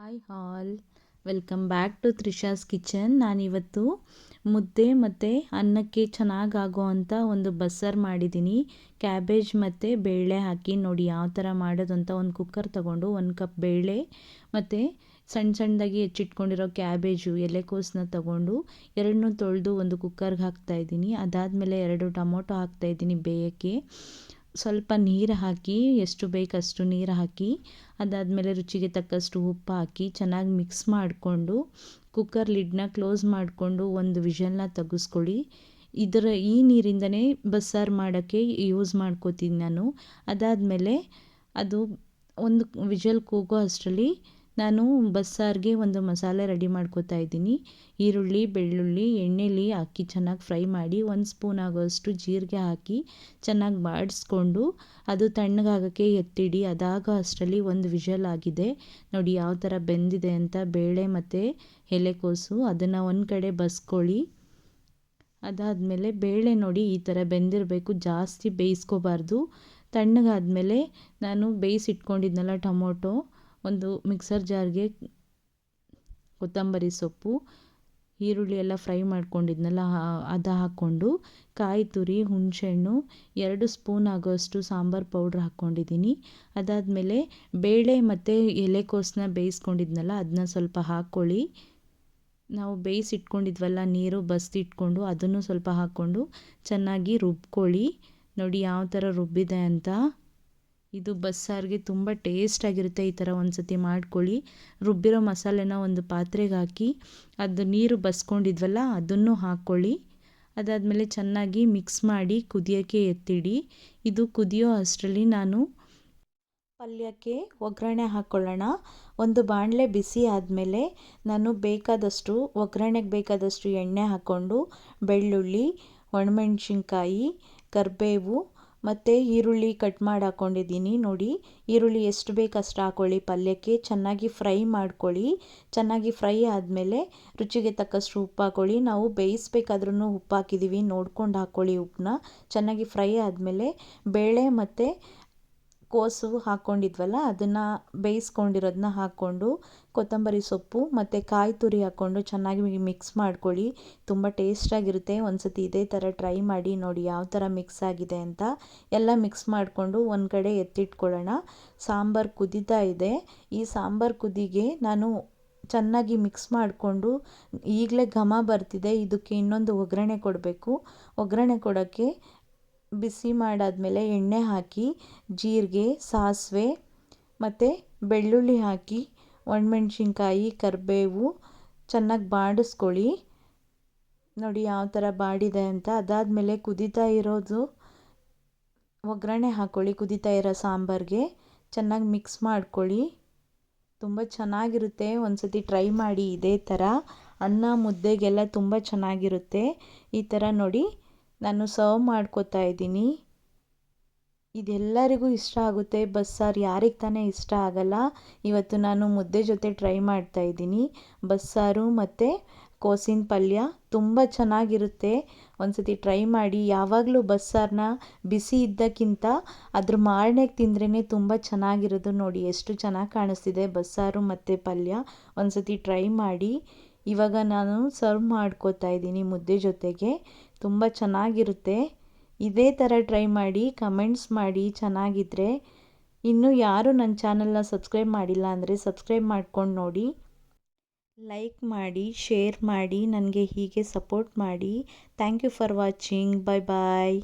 Hi all welcome back to Trisha's kitchen ನಾನಿವತ್ತು ಮುದ್ದೆ ಮತ್ತು ಅನ್ನಕ್ಕೆ ಚೆನ್ನಾಗಾಗೋ ಅಂಥ ಒಂದು ಬಸ್ಸಾರು ಮಾಡಿದ್ದೀನಿ. ಕ್ಯಾಬೇಜ್ ಮತ್ತು ಬೇಳೆ ಹಾಕಿ ನೋಡಿ ಯಾವ ಥರ ಮಾಡೋದು ಅಂತ ಒಂದು ಕುಕ್ಕರ್ ತಗೊಂಡು ಒಂದು ಕಪ್ ಬೇಳೆ ಮತ್ತು ಸಣ್ಣ ಸಣ್ಣದಾಗಿ ಹೆಚ್ಚಿಟ್ಕೊಂಡಿರೋ ಕ್ಯಾಬೇಜು ಎಲೆಕೋಸನ್ನ ತಗೊಂಡು ಎರಡನ್ನೂ ತೊಳೆದು ಒಂದು ಕುಕ್ಕರ್ಗೆ ಹಾಕ್ತಾಯಿದ್ದೀನಿ ಅದಾದಮೇಲೆ ಎರಡು ಟೊಮೊಟೊ ಹಾಕ್ತಾಯಿದ್ದೀನಿ ಬೇಯೋಕ್ಕೆ. ಸ್ವಲ್ಪ ನೀರು ಹಾಕಿ, ಎಷ್ಟು ಬೇಕಷ್ಟು ನೀರು ಹಾಕಿ, ಅದಾದಮೇಲೆ ರುಚಿಗೆ ತಕ್ಕಷ್ಟು ಉಪ್ಪು ಹಾಕಿ ಚೆನ್ನಾಗಿ ಮಿಕ್ಸ್ ಮಾಡಿಕೊಂಡು ಕುಕ್ಕರ್ ಲಿಡ್ನ ಕ್ಲೋಸ್ ಮಾಡಿಕೊಂಡು ಒಂದು ವಿಷಲ್ನ ತೆಗೆಸ್ಕೊಳ್ಳಿ. ಇದರ ಈ ನೀರಿಂದನೇ ಬಸ್ಸಾರು ಮಾಡೋಕ್ಕೆ ಯೂಸ್ ಮಾಡ್ಕೋತೀನಿ ನಾನು. ಅದಾದಮೇಲೆ ಅದು ಒಂದು ವಿಷಲ್ ಕೂಗೋ ಅಷ್ಟರಲ್ಲಿ ನಾನು ಬಸ್ಸಾರಿಗೆ ಒಂದು ಮಸಾಲೆ ರೆಡಿ ಮಾಡ್ಕೋತಾ ಇದ್ದೀನಿ. ಈರುಳ್ಳಿ, ಬೆಳ್ಳುಳ್ಳಿ, ಎಣ್ಣೆಲಿ ಹಾಕಿ ಚೆನ್ನಾಗಿ ಫ್ರೈ ಮಾಡಿ ಒಂದು ಸ್ಪೂನ್ ಆಗೋಷ್ಟು ಜೀರಿಗೆ ಹಾಕಿ ಚೆನ್ನಾಗಿ ಬಾಡಿಸ್ಕೊಂಡು ಅದು ತಣ್ಣಗಾಗೋಕ್ಕೆ ಎತ್ತಿಡಿ. ಅದಾಗೋ ಅಷ್ಟರಲ್ಲಿ ಒಂದು ವಿಷಲ್ ಆಗಿದೆ. ನೋಡಿ ಯಾವ ಥರ ಬೆಂದಿದೆ ಅಂತ ಬೇಳೆ ಮತ್ತು ಎಲೆಕೋಸು ಅದನ್ನು ಒಂದು ಕಡೆ ಬಸ್ಕೊಳ್ಳಿ. ಅದಾದಮೇಲೆ ಬೇಳೆ ನೋಡಿ ಈ ಥರ ಬೆಂದಿರಬೇಕು. ಜಾಸ್ತಿ ಬೇಯಿಸ್ಕೋಬಾರ್ದು. ತಣ್ಣಗಾದಮೇಲೆ ನಾನು ಬೇಯಿಸಿಟ್ಕೊಂಡಿದ್ನಲ್ಲ ಟೊಮೊಟೊ ಒಂದು ಮಿಕ್ಸರ್ ಜಾರ್ಗೆ ಕೊತ್ತಂಬರಿ ಸೊಪ್ಪು, ಈರುಳ್ಳಿ ಎಲ್ಲ ಫ್ರೈ ಮಾಡ್ಕೊಂಡಿದ್ನಲ್ಲ ಅದು ಹಾಕ್ಕೊಂಡು ಕಾಯಿ ತುರಿ, ಹುಣಸೆಹಣ್ಣು, ಎರಡು ಸ್ಪೂನ್ ಆಗೋಷ್ಟು ಸಾಂಬಾರು ಪೌಡ್ರ್ ಹಾಕ್ಕೊಂಡಿದ್ದೀನಿ. ಅದಾದಮೇಲೆ ಬೇಳೆ ಮತ್ತು ಎಲೆಕೋಸನ್ನ ಬೇಯಿಸ್ಕೊಂಡಿದ್ನಲ್ಲ ಅದನ್ನ ಸ್ವಲ್ಪ ಹಾಕ್ಕೊಳ್ಳಿ. ನಾವು ಬೇಯಿಸಿಟ್ಕೊಂಡಿದ್ವಲ್ಲ, ನೀರು ಬಸ್ದಿಟ್ಕೊಂಡು ಅದನ್ನು ಸ್ವಲ್ಪ ಹಾಕ್ಕೊಂಡು ಚೆನ್ನಾಗಿ ರುಬ್ಕೊಳ್ಳಿ. ನೋಡಿ ಯಾವ ಥರ ರುಬ್ಬಿದೆ ಅಂತ. ಇದು ಬಸ್ಸಾರಿಗೆ ತುಂಬ ಟೇಸ್ಟಾಗಿರುತ್ತೆ ಈ ಥರ ಒಂದು ಸತಿ ಮಾಡ್ಕೊಳ್ಳಿ. ರುಬ್ಬಿರೋ ಮಸಾಲೆನ ಒಂದು ಪಾತ್ರೆಗೆ ಹಾಕಿ, ಅದು ನೀರು ಬಸ್ಕೊಂಡಿದ್ವಲ್ಲ, ಅದನ್ನು ಹಾಕ್ಕೊಳ್ಳಿ. ಅದಾದಮೇಲೆ ಚೆನ್ನಾಗಿ ಮಿಕ್ಸ್ ಮಾಡಿ ಕುದಿಯೋಕ್ಕೆ ಎತ್ತಿಡಿ. ಇದು ಕುದಿಯೋ ಅಷ್ಟರಲ್ಲಿ ನಾನು ಪಲ್ಯಕ್ಕೆ ಒಗ್ಗರಣೆ ಹಾಕ್ಕೊಳ್ಳೋಣ ಒಂದು ಬಾಣಲೆ ಬಿಸಿ ಆದಮೇಲೆ ನಾನು ಬೇಕಾದಷ್ಟು, ಒಗ್ಗರಣೆಗೆ ಬೇಕಾದಷ್ಟು ಎಣ್ಣೆ ಹಾಕ್ಕೊಂಡು, ಬೆಳ್ಳುಳ್ಳಿ, ಒಣಮೆಣ್ಸಿನ್ಕಾಯಿ, ಕರಿಬೇವು ಮತ್ತು ಈರುಳ್ಳಿ ಕಟ್ ಮಾಡಿ ಹಾಕ್ಕೊಂಡಿದ್ದೀನಿ ನೋಡಿ, ಈರುಳ್ಳಿ ಎಷ್ಟು ಬೇಕು ಅಷ್ಟು ಹಾಕ್ಕೊಳ್ಳಿ ಪಲ್ಯಕ್ಕೆ ಚೆನ್ನಾಗಿ ಫ್ರೈ ಮಾಡ್ಕೊಳ್ಳಿ. ಚೆನ್ನಾಗಿ ಫ್ರೈ ಆದಮೇಲೆ ರುಚಿಗೆ ತಕ್ಕಷ್ಟು ಉಪ್ಪು ಹಾಕ್ಕೊಳ್ಳಿ ನಾವು ಬೇಯಿಸ್ಬೇಕಾದ್ರೂ ಉಪ್ಪು ಹಾಕಿದ್ದೀವಿ ನೋಡ್ಕೊಂಡು ಹಾಕ್ಕೊಳ್ಳಿ ಉಪ್ಪನ್ನ ಚೆನ್ನಾಗಿ ಫ್ರೈ ಆದಮೇಲೆ ಬೇಳೆ ಮತ್ತು ಕೋಸು ಹಾಕ್ಕೊಂಡಿದ್ವಲ್ಲ ಅದನ್ನು ಬೇಯಿಸ್ಕೊಂಡಿರೋದನ್ನ ಹಾಕ್ಕೊಂಡು ಕೊತ್ತಂಬರಿ ಸೊಪ್ಪು ಮತ್ತು ಕಾಯಿ ತುರಿ ಹಾಕ್ಕೊಂಡು ಚೆನ್ನಾಗಿ ಮಿಕ್ಸ್ ಮಾಡ್ಕೊಳ್ಳಿ. ತುಂಬ ಟೇಸ್ಟಾಗಿರುತ್ತೆ ಒಂದು ಸತಿ ಇದೇ ಥರ ಟ್ರೈ ಮಾಡಿ ನೋಡಿ ಯಾವ ಥರ ಮಿಕ್ಸ್ ಆಗಿದೆ ಅಂತ. ಎಲ್ಲ ಮಿಕ್ಸ್ ಮಾಡಿಕೊಂಡು ಒಂದು ಕಡೆ ಎತ್ತಿಟ್ಕೊಳ್ಳೋಣ. ಸಾಂಬಾರು ಕುದೀತಾ ಇದೆ. ಈ ಸಾಂಬಾರು ಕುದಿಗೆ ನಾನು ಚೆನ್ನಾಗಿ ಮಿಕ್ಸ್ ಮಾಡಿಕೊಂಡು ಈಗಲೇ ಘಮ ಬರ್ತಿದೆ. ಇದಕ್ಕೆ ಇನ್ನೊಂದು ಒಗ್ಗರಣೆ ಕೊಡಬೇಕು. ಒಗ್ಗರಣೆ ಕೊಡೋಕ್ಕೆ ಬಿಸಿ ಮಾಡಾದಮೇಲೆ ಎಣ್ಣೆ ಹಾಕಿ, ಜೀರಿಗೆ, ಸಾಸಿವೆ ಮತ್ತು ಬೆಳ್ಳುಳ್ಳಿ ಹಾಕಿ, ಒಣಮೆಣ್ಸಿನ್ಕಾಯಿ, ಕರಿಬೇವು ಚೆನ್ನಾಗಿ ಬಾಡಿಸ್ಕೊಳ್ಳಿ. ನೋಡಿ ಯಾವ ಥರ ಬಾಡಿದೆ ಅಂತ. ಅದಾದಮೇಲೆ ಕುದೀತಾ ಇರೋದು ಒಗ್ಗರಣೆ ಹಾಕ್ಕೊಳ್ಳಿ ಕುದೀತಾ ಇರೋ ಸಾಂಬಾರಿಗೆ. ಚೆನ್ನಾಗಿ ಮಿಕ್ಸ್ ಮಾಡ್ಕೊಳ್ಳಿ. ತುಂಬ ಚೆನ್ನಾಗಿರುತ್ತೆ. ಒಂದು ಸತಿ ಟ್ರೈ ಮಾಡಿ ಇದೇ ಥರ ಅನ್ನ, ಮುದ್ದೆಗೆಲ್ಲ ತುಂಬ ಚೆನ್ನಾಗಿರುತ್ತೆ. ಈ ಥರ ನೋಡಿ ನಾನು ಸರ್ವ್ ಮಾಡ್ಕೋತಾ ಇದ್ದೀನಿ. ಇದೆಲ್ಲರಿಗೂ ಇಷ್ಟ ಆಗುತ್ತೆ. ಬಸ್ಸಾರು ಯಾರಿಗೆ ತಾನೇ ಇಷ್ಟ ಆಗಲ್ಲ. ಇವತ್ತು ನಾನು ಮುದ್ದೆ ಜೊತೆ ಟ್ರೈ ಮಾಡ್ತಾ ಇದ್ದೀನಿ. ಬಸ್ಸಾರು ಮತ್ತು ಕೋಸಿನ ಪಲ್ಯ ತುಂಬ ಚೆನ್ನಾಗಿರುತ್ತೆ. ಒಂದು ಸತಿ ಟ್ರೈ ಮಾಡಿ. ಯಾವಾಗಲೂ ಬಸ್ಸಾರನ್ನ ಬಿಸಿ ಇದ್ದಕ್ಕಿಂತ ಅದ್ರ ಮಾರನೆಗೆ ತಿಂದ್ರೇ ತುಂಬ ಚೆನ್ನಾಗಿರೋದು ನೋಡಿ. ಎಷ್ಟು ಚೆನ್ನಾಗಿ ಕಾಣಿಸ್ತಿದೆ ಬಸ್ಸಾರು ಮತ್ತು ಪಲ್ಯ. ಒಂದು ಸತಿ ಟ್ರೈ ಮಾಡಿ. ಇವಾಗ ನಾನು ಸರ್ವ್ ಮಾಡ್ಕೋತಾ ಇದ್ದೀನಿ ಮುದ್ದೆ ಜೊತೆಗೆ. ತುಂಬ ಚೆನ್ನಾಗಿರುತ್ತೆ. ಇದೇ ಥರ ಟ್ರೈ ಮಾಡಿ ಕಮೆಂಟ್ಸ್ ಮಾಡಿ ಚೆನ್ನಾಗಿದ್ದರೆ ಇನ್ನೂ ಯಾರು ನನ್ನ ಚಾನಲ್ನ ಸಬ್ಸ್ಕ್ರೈಬ್ ಮಾಡಿಲ್ಲ ಅಂದರೆ ಸಬ್ಸ್ಕ್ರೈಬ್ ಮಾಡ್ಕೊಂಡು ನೋಡಿ. ಲೈಕ್ ಮಾಡಿ ಶೇರ್ ಮಾಡಿ, ನನಗೆ ಹೀಗೆ ಸಪೋರ್ಟ್ ಮಾಡಿ. Thank you for watching bye bye